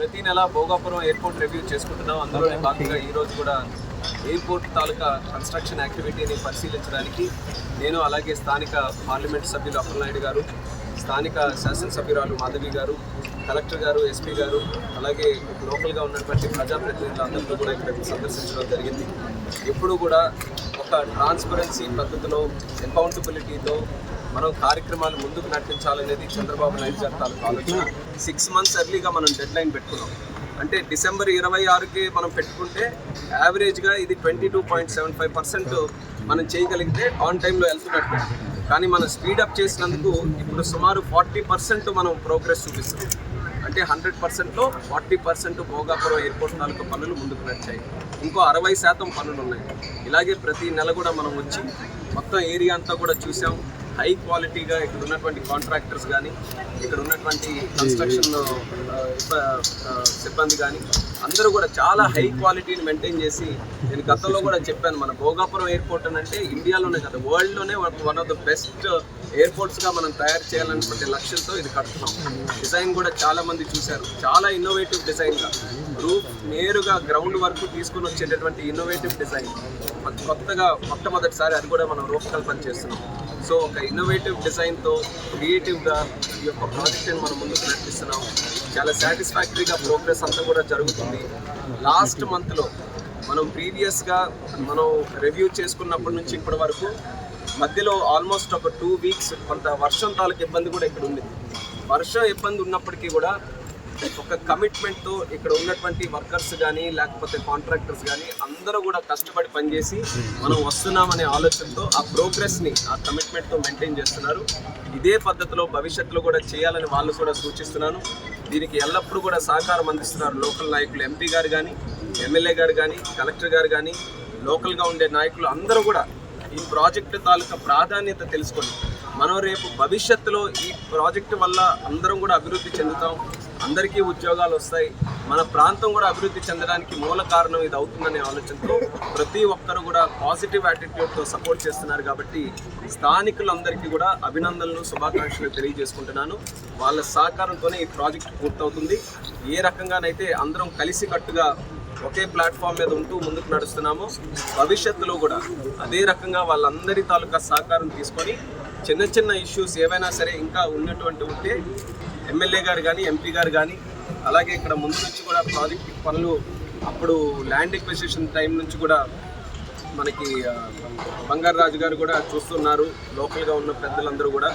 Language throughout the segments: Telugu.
ప్రతి నెల భోగాపురం ఎయిర్పోర్ట్ రివ్యూ చేసుకుంటున్నాం. అందులోనే భాగంగా ఈ రోజు కూడా ఎయిర్పోర్ట్ తాలూకా కన్స్ట్రక్షన్ యాక్టివిటీని పరిశీలించడానికి నేను అలాగే స్థానిక పార్లమెంట్ సభ్యులు అప్పలనాయుడు గారు స్థానిక శాసనసభ్యురాలు మాధవి గారు కలెక్టర్ గారు ఎస్పీ గారు అలాగే లోకల్గా ఉన్నటువంటి ప్రజాప్రతినిధులు అందరితో కూడా ఇక్కడ సందర్శించడం జరిగింది. ఎప్పుడు కూడా ఒక ట్రాన్స్పరెన్సీ పద్ధతిలో అకౌంటబిలిటీతో మనం కార్యక్రమాలు ముందుకు నడిపించాలనేది చంద్రబాబు నాయుడు గారి తాలూకు ఆలోచన. సిక్స్ మంత్స్ ఎర్లీగా మనం డెడ్ లైన్ పెట్టుకున్నాం. అంటే డిసెంబర్ ఇరవై ఆరుకి మనం పెట్టుకుంటే యావరేజ్గా ఇది twenty two point seven five percent మనం చేయగలిగితే ఆన్ టైంలో వెళ్తున్నట్టు కానీ మనం స్పీడప్ చేసినందుకు ఇప్పుడు సుమారు ఫార్టీ పర్సెంట్ మనం ప్రోగ్రెస్ చూపిస్తున్నాం. అంటే హండ్రెడ్ పర్సెంట్లో ఫార్టీ పర్సెంట్ భోగాపురం ఎయిర్పోర్ట్ తాలూకు పనులు ముందుకు నడిచాయి. ఇంకో అరవై శాతం పనులు ఉన్నాయి. ఇలాగే ప్రతి నెల కూడా మనం వచ్చి మొత్తం ఏరియా అంతా కూడా చూసాం. హై క్వాలిటీగా ఇక్కడ ఉన్నటువంటి కాంట్రాక్టర్స్ కానీ ఇక్కడ ఉన్నటువంటి కన్స్ట్రక్షన్ సిబ్బంది కానీ అందరూ కూడా చాలా హై క్వాలిటీని మెయింటైన్ చేసి నేను గతంలో కూడా చెప్పాను మన భోగాపురం ఎయిర్పోర్ట్ అని అంటే ఇండియాలోనే కదా వరల్డ్లోనే వన్ ఆఫ్ ద బెస్ట్ ఎయిర్పోర్ట్స్గా మనం తయారు చేయాలన్నటువంటి లక్ష్యంతో ఇది కడుతున్నాం. డిజైన్ కూడా చాలా మంది చూశారు. చాలా ఇన్నోవేటివ్ డిజైన్గా రూఫ్ నేరుగా గ్రౌండ్ వరకు తీసుకుని వచ్చేటటువంటి ఇన్నోవేటివ్ డిజైన్ కొత్తగా మొట్టమొదటిసారి అది కూడా మనం రూపకల్పన చేస్తున్నాం. సో ఒక ఇన్నోవేటివ్ డిజైన్తో క్రియేటివ్గా ఈ యొక్క ప్రాజెక్ట్ని మనం ముందుకు నడిపిస్తున్నాం. చాలా సాటిస్ఫాక్టరీగా ప్రోగ్రెస్ అంతా కూడా జరుగుతుంది. లాస్ట్ మంత్లో మనం ప్రీవియస్గా మనం రివ్యూ చేసుకున్నప్పటి నుంచి ఇప్పటి వరకు మధ్యలో ఆల్మోస్ట్ ఒక టూ వీక్స్ కొంత వర్షం తాలూకు ఇబ్బంది కూడా ఇక్కడ ఉంది. వర్షం ఇబ్బంది ఉన్నప్పటికీ కూడా ఒక కమిట్మెంట్తో ఇక్కడ ఉన్నటువంటి వర్కర్స్ కానీ లేకపోతే కాంట్రాక్టర్స్ కానీ అందరూ కూడా కష్టపడి పనిచేసి మనం వస్తున్నామనే ఆలోచనతో ఆ ప్రోగ్రెస్ని ఆ కమిట్మెంట్తో మెయింటైన్ చేస్తున్నారు. ఇదే పద్ధతిలో భవిష్యత్తులో కూడా చేయాలని వాళ్ళు కూడా సూచిస్తున్నాను. దీనికి ఎల్లప్పుడూ కూడా సహకారం అందిస్తున్నారు లోకల్ నాయకులు ఎంపీ గారు కానీ ఎమ్మెల్యే గారు కానీ కలెక్టర్ గారు కానీ లోకల్గా ఉండే నాయకులు అందరూ కూడా ఈ ప్రాజెక్టు తాలూకా ప్రాధాన్యత తెలుసుకొని మనం రేపు భవిష్యత్తులో ఈ ప్రాజెక్టు వల్ల అందరం కూడా అభివృద్ధి చెందుతాం అందరికీ ఉద్యోగాలు వస్తాయి మన ప్రాంతం కూడా అభివృద్ధి చెందడానికి మూల కారణం ఇది అవుతుందనే ఆలోచనతో ప్రతి ఒక్కరు కూడా పాజిటివ్ యాటిట్యూడ్తో సపోర్ట్ చేస్తున్నారు కాబట్టి స్థానికులందరికీ కూడా అభినందనలు శుభాకాంక్షలు తెలియజేసుకుంటున్నాను. వాళ్ళ సహకారంతోనే ఈ ప్రాజెక్ట్ పూర్తవుతుంది. ఏ రకంగానైతే అందరం కలిసికట్టుగా ఒకే ప్లాట్ఫామ్ మీద ఉంటూ ముందుకు నడుస్తున్నాము. భవిష్యత్తులో కూడా అదే రకంగా వాళ్ళందరి తాలూకా సహకారం తీసుకొని చిన్న చిన్న ఇష్యూస్ ఏవైనా సరే ఇంకా ఉన్నటువంటి ఉంటే ఎమ్మెల్యే గారు కానీ ఎంపీ గారు కానీ అలాగే ఇక్కడ ముందు నుంచి కూడా ప్రాజెక్ట్ పనులు అప్పుడు ల్యాండ్ ఎక్విజిషన్ టైం నుంచి కూడా మనకి బంగారు రాజు గారు కూడా చూస్తున్నారు. లోకల్గా ఉన్న పెద్దలందరూ కూడా.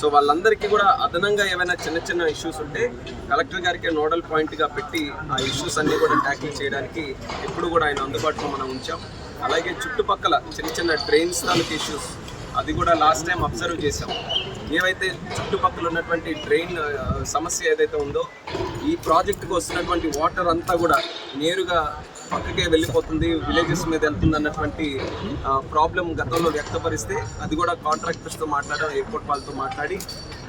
సో వాళ్ళందరికీ కూడా అదనంగా ఏమైనా చిన్న చిన్న ఇష్యూస్ ఉంటే కలెక్టర్ గారికి నోడల్ పాయింట్గా పెట్టి ఆ ఇష్యూస్ అన్నీ కూడా ట్యాకిల్ చేయడానికి ఎప్పుడు కూడా ఆయన అందుబాటులో మనం ఉంచాం. అలాగే చుట్టుపక్కల చిన్న చిన్న డ్రైన్స్ తాలూకు ఇష్యూస్ అది కూడా లాస్ట్ టైం అబ్జర్వ్ చేసాం ఏవైతే చుట్టుపక్కల ఉన్నటువంటి డ్రైన్ సమస్య ఏదైతే ఉందో ఈ ప్రాజెక్టుకు వస్తున్నటువంటి వాటర్ అంతా కూడా నేరుగా పక్కకే వెళ్ళిపోతుంది విలేజెస్ మీద వెళ్తుంది అన్నటువంటి ప్రాబ్లం గతంలో వ్యక్తపరిస్తే అది కూడా కాంట్రాక్టర్స్తో మాట్లాడడం ఎయిర్పోర్ట్ వాళ్ళతో మాట్లాడి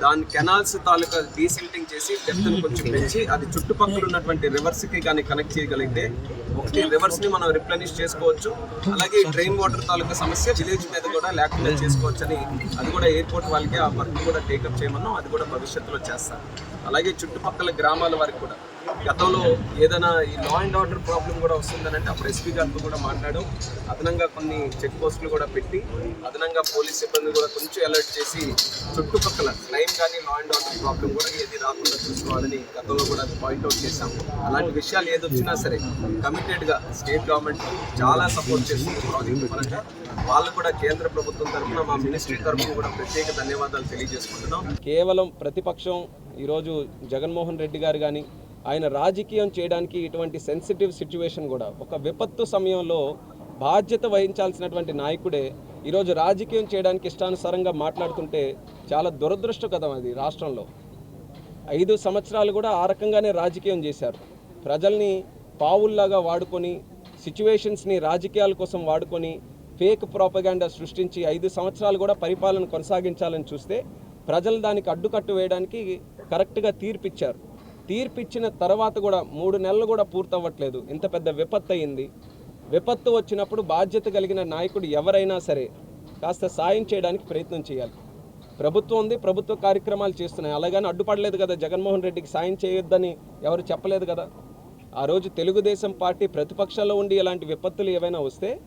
దాని కెనాల్స్ తాలూకా డీసిల్టింగ్ చేసి డెప్త్ని కొంచెం పెంచి అది చుట్టుపక్కల ఉన్నటువంటి రివర్స్కి కానీ కనెక్ట్ చేయగలిగితే ఒకటి రివర్స్ని మనం రిప్లెనిష్ చేసుకోవచ్చు. అలాగే డ్రైన్ వాటర్ తాలూకా సమస్య విలేజ్ మీద కూడా లేకుండా చేసుకోవచ్చు అని అది కూడా ఎయిర్పోర్ట్ వాళ్ళకి ఆ వర్క్ కూడా టేకప్ చేయమన్నాం అది కూడా భవిష్యత్తులో చేస్తాం. అలాగే చుట్టుపక్కల గ్రామాల వారికి కూడా. గతంలో ఏదైనా ఈ లా అండ్ ఆర్డర్ ప్రాబ్లం కూడా వస్తుందని అంటే అప్పుడు ఎస్పీ గారితో కూడా మాట్లాడడం అదనంగా కొన్ని చెక్ పోస్టులు కూడా పెట్టి అదనంగా పోలీస్ సిబ్బంది కూడా కొంచెం అలర్ట్ చేసి చుట్టుపక్కల క్రైమ్ కానీ లా అండ్ ఆర్డర్ ప్రాబ్లం కూడా ఏది రాకుండా చూసుకోవాలని గతంలో కూడా పాయింట్అవుట్ చేశాం. అలాంటి విషయాలు ఏది వచ్చినా సరే కమిటెడ్గా స్టేట్ గవర్నమెంట్ చాలా సపోర్ట్ చేస్తుంది ప్రాజెక్ట్ పరంగా. వాళ్ళు కూడా కేంద్ర ప్రభుత్వం తరఫున మా మినిస్ట్రీ తరఫున కూడా ప్రత్యేక ధన్యవాదాలు తెలియజేసుకుంటున్నాం. కేవలం ప్రతిపక్షం ఈరోజు జగన్మోహన్ రెడ్డి గారు కానీ ఆయన రాజకీయం చేయడానికి ఇటువంటి సెన్సిటివ్ సిచ్యువేషన్ కూడా ఒక విపత్తు సమయంలో బాధ్యత వహించాల్సినటువంటి నాయకుడే ఈరోజు రాజకీయం చేయడానికి ఇష్టానుసారంగా మాట్లాడుతుంటే చాలా దురదృష్టకరం అది రాష్ట్రంలో. ఐదు సంవత్సరాలు కూడా ఆ రకంగానే రాజకీయం చేశారు. ప్రజల్ని పావుల్లాగా వాడుకొని సిచ్యువేషన్స్ని రాజకీయాల కోసం వాడుకొని ఫేక్ ప్రాపగాండా సృష్టించి ఐదు సంవత్సరాలు కూడా పరిపాలన కొనసాగించాలని చూస్తే ప్రజలు దానికి అడ్డుకట్టు వేయడానికి కరెక్ట్గా తీర్పిచ్చారు. తీర్పిచ్చిన తర్వాత కూడా మూడు నెలలు కూడా పూర్తవ్వట్లేదు. ఇంత పెద్ద విపత్తు అయింది. విపత్తు వచ్చినప్పుడు బాధ్యత కలిగిన నాయకుడు ఎవరైనా సరే కాస్త సాయం చేయడానికి ప్రయత్నం చేయాలి. ప్రభుత్వం ఉంది ప్రభుత్వ కార్యక్రమాలు చేస్తున్నాయి. అలాగని అడ్డుపడలేదు కదా జగన్మోహన్ రెడ్డికి సాయం చేయొద్దని ఎవరు చెప్పలేదు కదా? ఆ రోజు తెలుగుదేశం పార్టీ ప్రతిపక్షంలో ఉండి ఇలాంటి విపత్తులు ఏవైనా వస్తే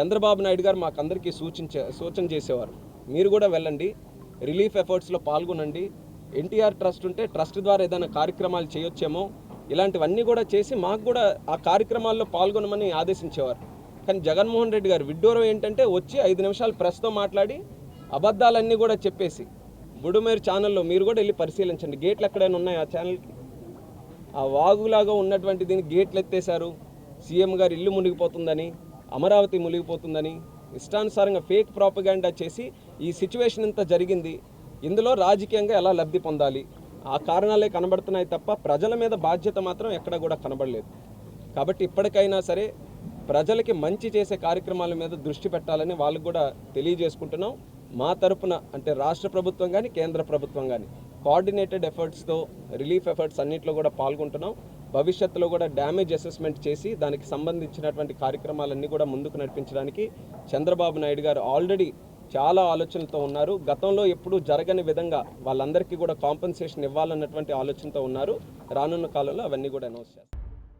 చంద్రబాబు నాయుడు గారు మాకందరికీ సూచించే సూచన చేసేవారు. మీరు కూడా వెళ్ళండి. రిలీఫ్ ఎఫర్ట్స్లో పాల్గొనండి. ఎన్టీఆర్ ట్రస్ట్ ఉంటే ట్రస్ట్ ద్వారా ఏదైనా కార్యక్రమాలు చేయొచ్చేమో ఇలాంటివన్నీ కూడా చేసి మాకు కూడా ఆ కార్యక్రమాల్లో పాల్గొనమని ఆదేశించేవారు. కానీ జగన్మోహన్ రెడ్డి గారు విడ్డూరం ఏంటంటే వచ్చి ఐదు నిమిషాలు ప్రెస్తో మాట్లాడి అబద్ధాలన్నీ కూడా చెప్పేసి బుడుమేరు ఛానల్లో మీరు కూడా వెళ్ళి పరిశీలించండి. గేట్లు ఎక్కడైనా ఉన్నాయి ఆ ఛానల్కి ఆ వాగులాగా ఉన్నటువంటి దీన్ని గేట్లు ఎత్తేశారు. సీఎం గారు ఇల్లు మునిగిపోతుందని అమరావతి మునిగిపోతుందని ఇష్టానుసారంగా ఫేక్ ప్రాపగాండా చేసి ఈ సిచ్యువేషన్ ఇంత జరిగింది. ఇందులో రాజకీయంగా ఎలా లబ్ధి పొందాలి? ఆ కారణాలే కనబడుతున్నాయి తప్ప ప్రజల మీద బాధ్యత మాత్రం ఎక్కడ కూడా కనబడలేదు. కాబట్టి ఇప్పటికైనా సరే ప్రజలకి మంచి చేసే కార్యక్రమాల మీద దృష్టి పెట్టాలని వాళ్ళకు కూడా తెలియజేసుకుంటున్నాం. మా తరపున అంటే రాష్ట్ర ప్రభుత్వం కానీ కేంద్ర ప్రభుత్వం కానీ కోఆర్డినేటెడ్ ఎఫర్ట్స్తో రిలీఫ్ ఎఫర్ట్స్ అన్నింటిలో కూడా పాల్గొంటున్నాం. భవిష్యత్తులో కూడా డ్యామేజ్ అసెస్మెంట్ చేసి దానికి సంబంధించినటువంటి కార్యక్రమాలన్నీ కూడా ముందుకు నడిపించడానికి చంద్రబాబు నాయుడు గారు ఆల్రెడీ చాలా ఆలోచనలతో ఉన్నారు. గతంలో ఎప్పుడూ జరగని విధంగా వాళ్ళందరికీ కూడా కాంపెన్సేషన్ ఇవ్వాలన్నటువంటి ఆలోచనతో ఉన్నారు. రానున్న కాలంలో అవన్నీ కూడా అనౌన్స్ చేస్తారు